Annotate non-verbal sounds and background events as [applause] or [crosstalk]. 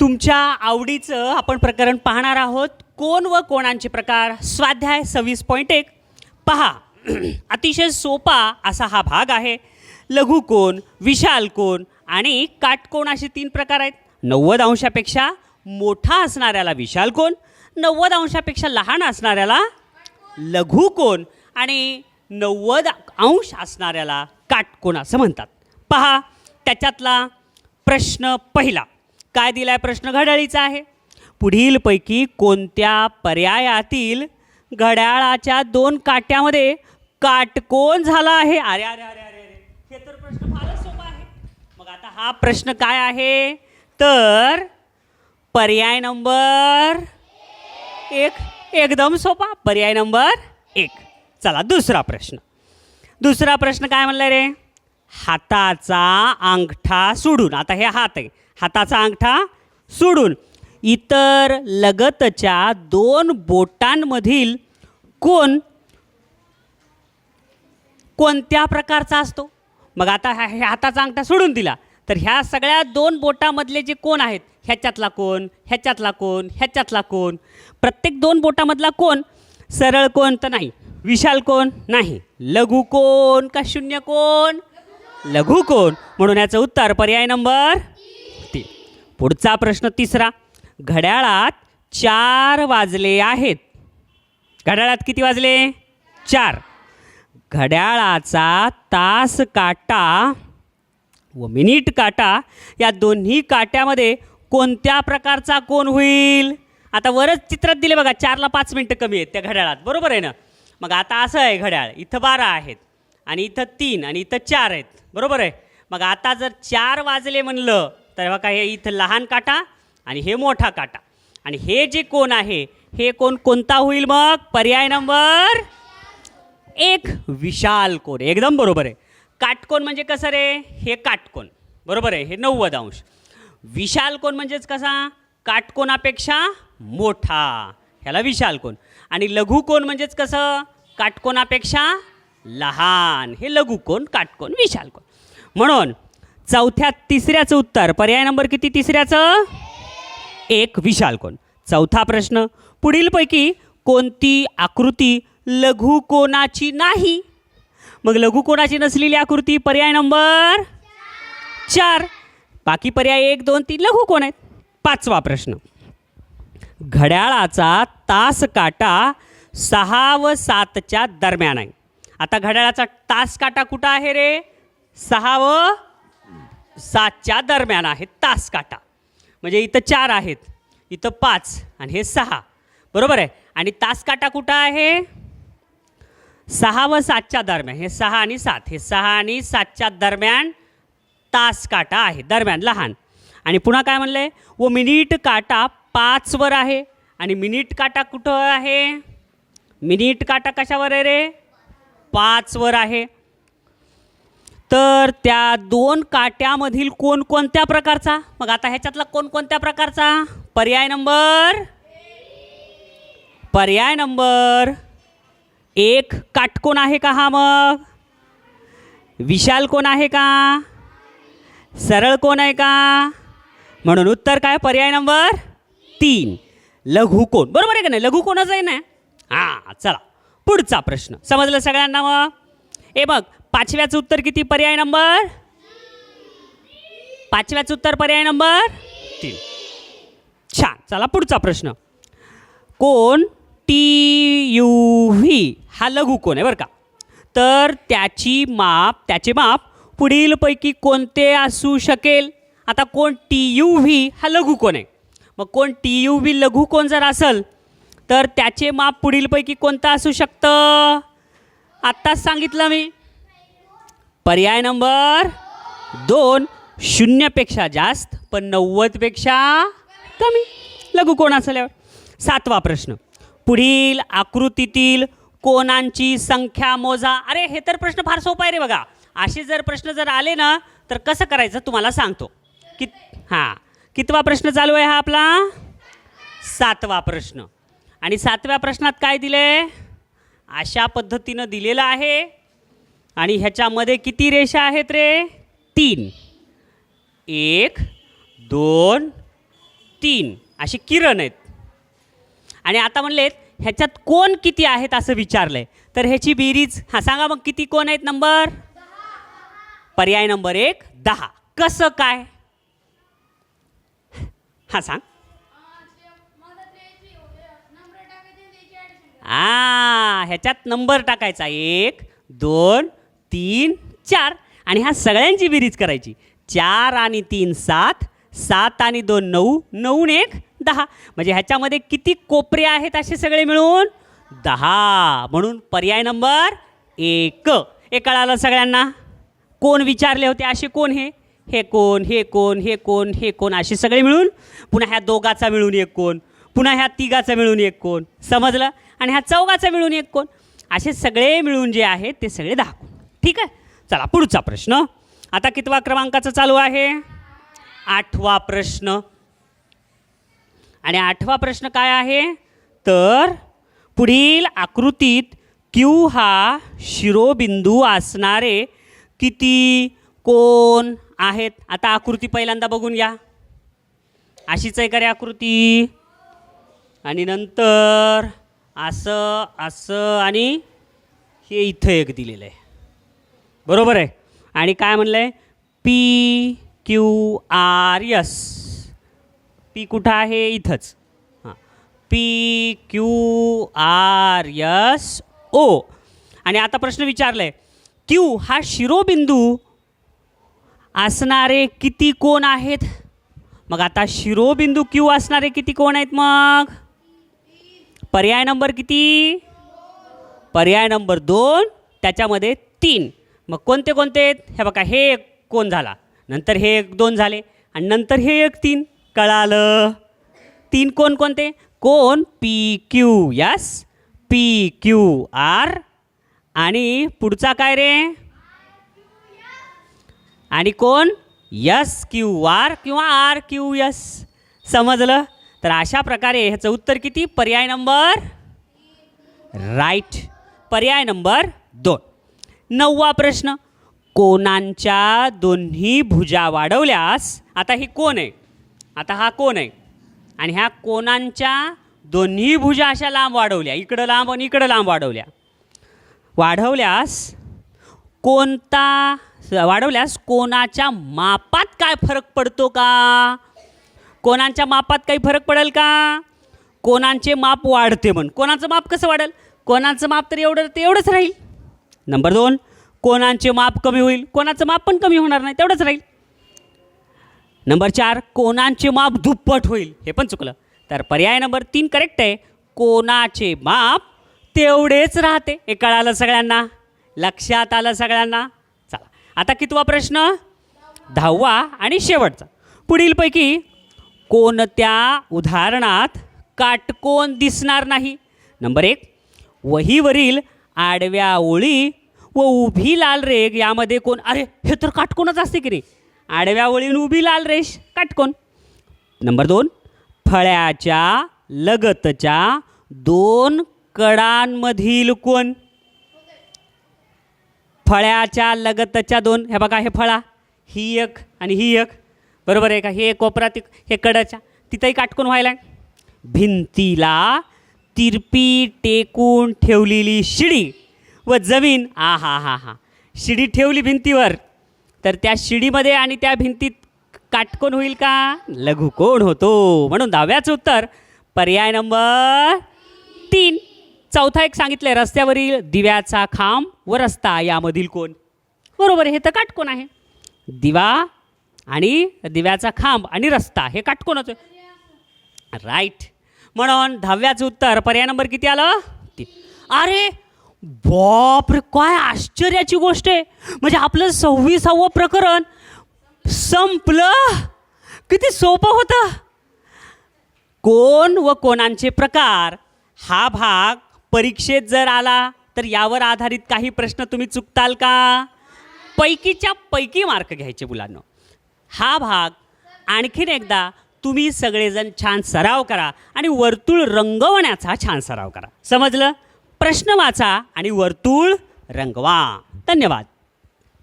तुमच्या आवडीचं आपण प्रकरण पाहणार आहोत. कोण व कोणांचे प्रकार? स्वाध्याय सव्वीस पॉईंट एक. पहा. [clears throat] अतिशय सोपा असा हा भाग आहे. लघु कोण विशाल कोण आणि काटकोण असे तीन प्रकार आहेत. नव्वद अंशापेक्षा मोठा असणाऱ्याला विशाल कोण नव्वद अंशापेक्षा लहान असणाऱ्याला लघु कोण आणि नव्वद अंश असणाऱ्याला काटकोण असं म्हणतात. पहा. त्याच्यातला प्रश्न पहिला. काय दिलाय प्रश्न घड्याळीचा आहे? पुढीलपैकी कोणत्या पर्यायातील घड्याळाच्या दोन काट्यामध्ये काटकोण झाला आहे? अरे अरे अरे अरे अरे. हे तर प्रश्न फारच सोपा आहे. मग आता हा प्रश्न काय आहे? तर पर्याय नंबर एक. एकदम सोपा. पर्याय नंबर एक. चला दुसरा प्रश्न. दुसरा प्रश्न काय म्हणलं रे? हाताचा अंगठा सोडून. आता हे हात आहे. हाताचा अंगठा सोडून. इतर लगतच्या दोन बोटांमधील कोण कोणत्या प्रकारचा असतो? मग आता ह्या हे हाताचा अंगठा सोडून दिला. तर ह्या सगळ्या दोन बोटामधले जे कोण आहेत? ह्याच्यातला कोण ह्याच्यातला कोण ह्याच्यातला कोण? प्रत्येक दोन बोटामधला कोण? सरळ कोण तर नाही. विशाल कोण? नाही. लघु कोण? का शून्य कोण? लघु कोण? म्हणून याचं उत्तर पर्याय नंबर पुढचा प्रश्न तिसरा. घड्याळात चार वाजले आहेत. घड्याळात किती वाजले? चार. घड्याळाचा तास काटा व मिनिट काटा या दोन्ही काट्यामध्ये कोणत्या प्रकारचा कोण होईल? आता वरच चित्रात दिले बघा चारला पाच मिनटं कमी आहेत त्या घड्याळात. बरोबर आहे ना? मग आता असं आहे घड्याळ. इथं बारा आहेत आणि इथं तीन आणि इथं चार आहेत. बरोबर आहे? मग आता जर चार वाजले म्हणलं तर बघा हे इथं लहान काटा आणि हे मोठा काटा. आणि हे जे कोण आहे हे कोण कोणता होईल मग? पर्याय नंबर एक विशाल कोण. एकदम बरोबर आहे. काटकोण म्हणजे कसं रे? हे काटकोण बरोबर आहे हे नव्वद अंश. विशाल कोण म्हणजेच कसा? काटकोनापेक्षा मोठा. ह्याला विशाल कोण. आणि लघु कोण म्हणजेच कसं? काटकोणापेक्षा लहान. हे लघु कोण काटकोन विशाल कोण. म्हणून चौथ्या तिसऱ्याचं उत्तर. पर्याय नंबर किती तिसऱ्याचं? एक विशाल कोण? चौथा प्रश्न. पुढीलपैकी कोणती आकृती लघु कोणाची नाही? मग लघु कोणाची नसलेली आकृती पर्याय नंबर चार. बाकी पर्याय एक दोन तीन लघु कोण आहेत. पाचवा प्रश्न. घड्याळाचा तास काटा सहा व सातच्या दरम्यान आहे. आता घड्याळाचा तास काटा कुठं आहे रे? सहा व सातच्या दरम्यान आहे तास काटा. म्हणजे इथं चार आहेत इथं पाच आणि हे सहा. बरोबर आहे? आणि तास काटा कुठं आहे? सहा व सातच्या दरम्यान. हे सहा आणि सात. हे सहा आणि सातच्या दरम्यान तास काटा आहे दरम्यान लहान. आणि पुन्हा काय म्हणलं आहे व मिनिट काटा पाचवर आहे. आणि मिनिट काटा कुठं आहे? मिनिट काटा कशावर आहे रे? पाचवर आहे. तर त्या दोन काट्यामधील कोणकोणत्या प्रकारचा? मग आता ह्याच्यातला कोणकोणत्या प्रकारचा? पर्याय नंबर? पर्याय नंबर एक काटकोण आहे का हा मग? विशाल कोण आहे का? सरळ कोण आहे का? म्हणून उत्तर काय? पर्याय नंबर तीन लघु कोण. बरोबर आहे का नाही? लघुकोणच आहे ना? हां चला. पुढचा प्रश्न. समजलं सगळ्यांना मग? ए मग पाचव्याचं उत्तर किती? पर्याय नंबर? पाचव्याचं उत्तर पर्याय नंबर? तीन. छान. चला पुढचा प्रश्न. कोण? टी यू व्ही हा लघु कोण आहे बरं का? तर त्याची माप त्याचे माप पुढीलपैकी कोणते असू शकेल? आता कोण? टी यू व्ही हा लघु कोण आहे? मग कोण? टी यू व्ही लघु कोण जर असेल तर त्याचे माप पुढीलपैकी कोणतं असू शकतं? आत्ताच सांगितलं मी. पर्याय नंबर दोन. शून्यपेक्षा जास्त पण नव्वदपेक्षा कमी. लघु कोण असल्यावर? सातवा प्रश्न. पुढील आकृतीतील कोणांची संख्या मोजा? अरे हे तर प्रश्न फार सोपा आहे रे बघा. असे जर प्रश्न जर आले ना तर कसं करायचं तुम्हाला सांगतो. कि हां. कितवा प्रश्न चालू आहे हा आपला? सातवा प्रश्न. आणि सातव्या प्रश्नात काय दिले अशा पद्धतीनं दिलेलं आहे. आणि ह्याच्यामध्ये किती रेषा आहेत रे? तीन. एक दोन तीन. असे किरण आहेत. आणि आता म्हणलेत ह्याच्यात कोण किती आहेत असं विचारलंय. तर ह्याची बेरीज हां सांगा मग किती कोण आहेत नंबर? पर्याय नंबर एक दहा. कसं काय? हां सांग. आ ह्याच्यात नंबर टाकायचा. एक दोन तीन चार आणि ह्या सगळ्यांची बेरीज करायची. चार आणि तीन सात सात आणि दोन नऊ नऊ एक दहा. म्हणजे ह्याच्यामध्ये किती कोपरे आहेत असे सगळे मिळून? दहा. म्हणून पर्याय नंबर एक. हे कळालं सगळ्यांना? कोण विचारले होते असे कोण हे? हे कोण हे कोण हे कोण हे कोण? असे सगळे मिळून? पुन्हा ह्या दोघाचा मिळून एक कोण? पुन्हा ह्या तिघाचा मिळून एक कोण? समजलं? आणि ह्या चौघाचा मिळून एक कोण? असे सगळे मिळून जे आहेत ते सगळे दहा कोण. ठीक आहे? चला पुढचा प्रश्न. आता कितवा क्रमांकाचा चालू आहे? आठवा प्रश्न. आणि आठवा प्रश्न काय आहे? तर पुढील आकृतीत क्यू हा शिरोबिंदू असणारे किती कोण आहेत? आता आकृती पहिल्यांदा बघून घ्या. अशीच आहे का रे आकृती? आणि नंतर असं असं आणि हे इथं एक दिलेलं आहे. बरोबर आहे. आणि काय म्हणलं आहे P Q R S P कुठं आहे? इथंच. हां. P Q R S O आणि आता प्रश्न विचारला आहे क्यू हा शिरोबिंदू असणारे किती कोण आहेत? मग आता शिरोबिंदू क्यू असणारे किती कोण आहेत मग? पर्याय नंबर किती? पर्याय नंबर दोन त्याच्यामध्ये तीन. मग कोणते कोणते आहेत? हे बघा हे एक कोण झाला? नंतर हे एक दोन झाले. आणि नंतर हे एक तीन. कळालं. तीन कोण कोणते? कोण? P Q S P Q R आणि पुढचा काय रे? आणि कोण? यस क्यू आर किंवा आर क्यू यस समजलं? तर अशा प्रकारे ह्याचं उत्तर किती? पर्याय नंबर? राईट पर्याय नंबर दोन. नववा प्रश्न. कोणांच्या दोन्ही भुजा वाढवल्यास आता ही कोण आहे? आता हा कोण आहे? आणि ह्या कोणांच्या दोन्ही भुजा अशा लांब वाढवल्या. इकडं लांब आणि इकडं लांब वाढवल्या. वाढवल्यास कोणता वाढवल्यास कोणाच्या मापात काय फरक पडतो का? कोणाच्या मापात काही फरक पडेल का? कोणांचे माप वाढते म्हण कोणाचं माप कसं वाढेल? कोणाचं माप तर एवढं ते एवढंच राहील. नंबर दोन कोणांचे माप कमी होईल कोणाचं माप पण कमी होणार नाही तेवढंच राहील. नंबर चार कोणांचे माप दुप्पट होईल हे पण चुकलं. तर पर्याय नंबर तीन करेक्ट आहे. कोणाचे माप तेवढेच राहते. हे कळालं सगळ्यांना? लक्षात आलं सगळ्यांना? चला. आता कितवा प्रश्न? दहावा आणि शेवटचा. पुढीलपैकी कोणत्या उदाहरणात काटकोन दिसणार नाही? नंबर एक वहीवरील आडव्या ओळी व उभी लाल रेग यामध्ये कोण? अरे हे तर काटकोनच असते की रे आडव्या ओळीन उभी लाल रेष काटकोन नंबर दोन फळ्याच्या लगतच्या दोन कडांमधील कोण? फळ्याच्या लगतच्या दोन. हे बघा हे फळा ही एक आणि ही एक. बरोबर आहे का? हे कोपरा ती हे कडाच्या. तिथंही काटकून व्हायला. भिंतीला तिरपी टेकून ठेवलेली शिडी. व जमीन. आ हा हा हा. शिडी ठेवली भिंतीवर. तर त्या शिडीमध्ये आणि त्या भिंतीत काटकोन होईल का? लघुकोण होतो. म्हणून दहाव्याचं उत्तर पर्याय नंबर तीन. चौथा एक सांगितलंय रस्त्यावरील दिव्याचा खांब व रस्ता यामधील कोण बरोबर आहे, हे तर काटकोन आहे. दिवा आणि दिव्याचा खांब आणि रस्ता हे काटकोनच आहे. राईट. म्हणून दहाव्याचं उत्तर पर्याय नंबर किती आलं? तीन. अरे बाप रे काय आश्चर्याची गोष्ट आहे. म्हणजे आपलं सव्वीसावं प्रकरण संपलं. किती सोपं होतं. कोण व कोणांचे प्रकार? हा भाग परीक्षेत जर आला तर यावर आधारित काही प्रश्न तुम्ही चुकताल का? पैकीच्या पैकी मार्क घ्यायचे मुलांना. हा भाग आणखीन एकदा तुम्ही सगळेजण छान सराव करा आणि वर्तुळ रंगवण्याचा छान सराव करा. समजलं? प्रश्न वाचा आणि वर्तुळ रंगवा. धन्यवाद.